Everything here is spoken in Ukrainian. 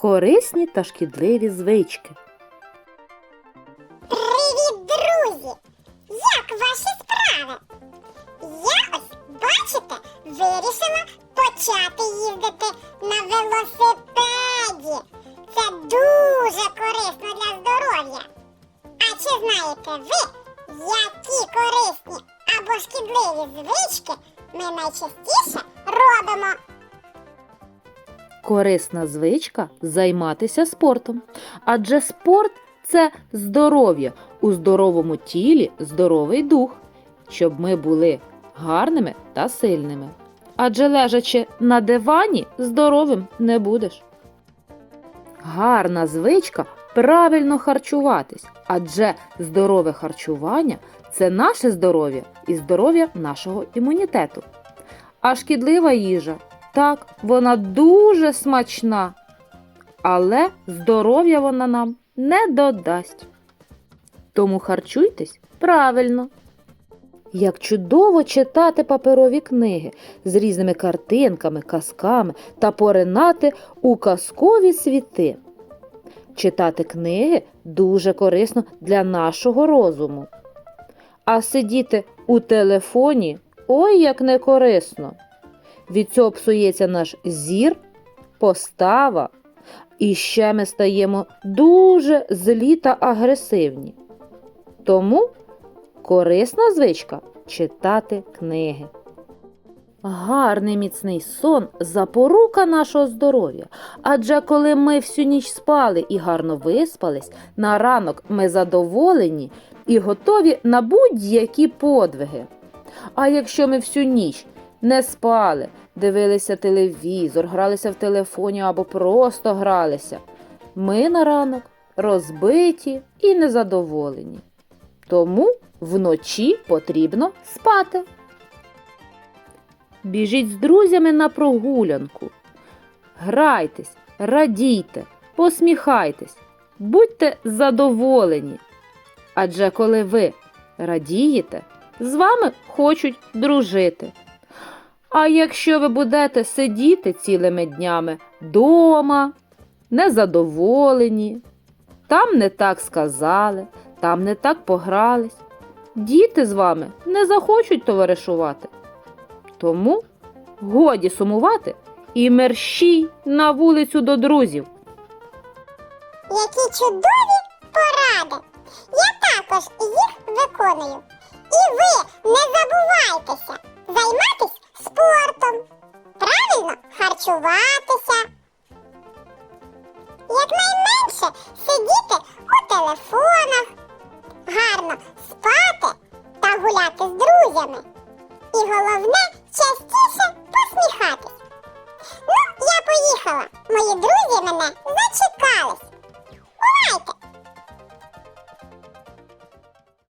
корисні та шкідливі звички. Привіт, друзі! Як ваші справи? Я ось, бачите, вирішила почати їздити на велосипеді. Це дуже корисно для здоров'я. А чи знаєте ви, які корисні або шкідливі звички ми найчастіше робимо? Корисна звичка займатися спортом. Адже спорт це здоров'я. У здоровому тілі здоровий дух, щоб ми були гарними та сильними. Адже лежачи на дивані, здоровим не будеш. Гарна звичка правильно харчуватись, адже здорове харчування це наше здоров'я і здоров'я нашого імунітету. А шкідлива їжа так, вона дуже смачна, але здоров'я вона нам не додасть. Тому харчуйтесь правильно. Як чудово читати паперові книги з різними картинками, казками та поринати у казкові світи. Читати книги дуже корисно для нашого розуму. А сидіти у телефоні ой як не корисно. Від цього псується наш зір, постава, і ще ми стаємо дуже злі та агресивні. Тому корисна звичка читати книги. Гарний міцний сон запорука нашого здоров'я. Адже коли ми всю ніч спали і гарно виспались, на ранок ми задоволені і готові на будь-які подвиги. А якщо ми всю ніч не спали, дивилися телевізор, гралися в телефоні або просто гралися, ми на ранок розбиті і незадоволені. Тому вночі потрібно спати. Біжіть з друзями на прогулянку. Грайтесь, радійте, посміхайтесь, будьте задоволені. Адже коли ви радієте, з вами хочуть дружити. А якщо ви будете сидіти цілими днями дома, незадоволені, там не так сказали, там не так погрались, діти з вами не захочуть товаришувати. Тому годі сумувати і мерщій на вулицю до друзів. Які чудові поради! Я також їх виконую. І ви не забувайтеся займатися спортом. Правильно харчуватися. Якнайменше сидіти у телефонах, гарно спати та гуляти з друзями. І головне частіше посміхатись. Ну, я поїхала. Мої друзі мене.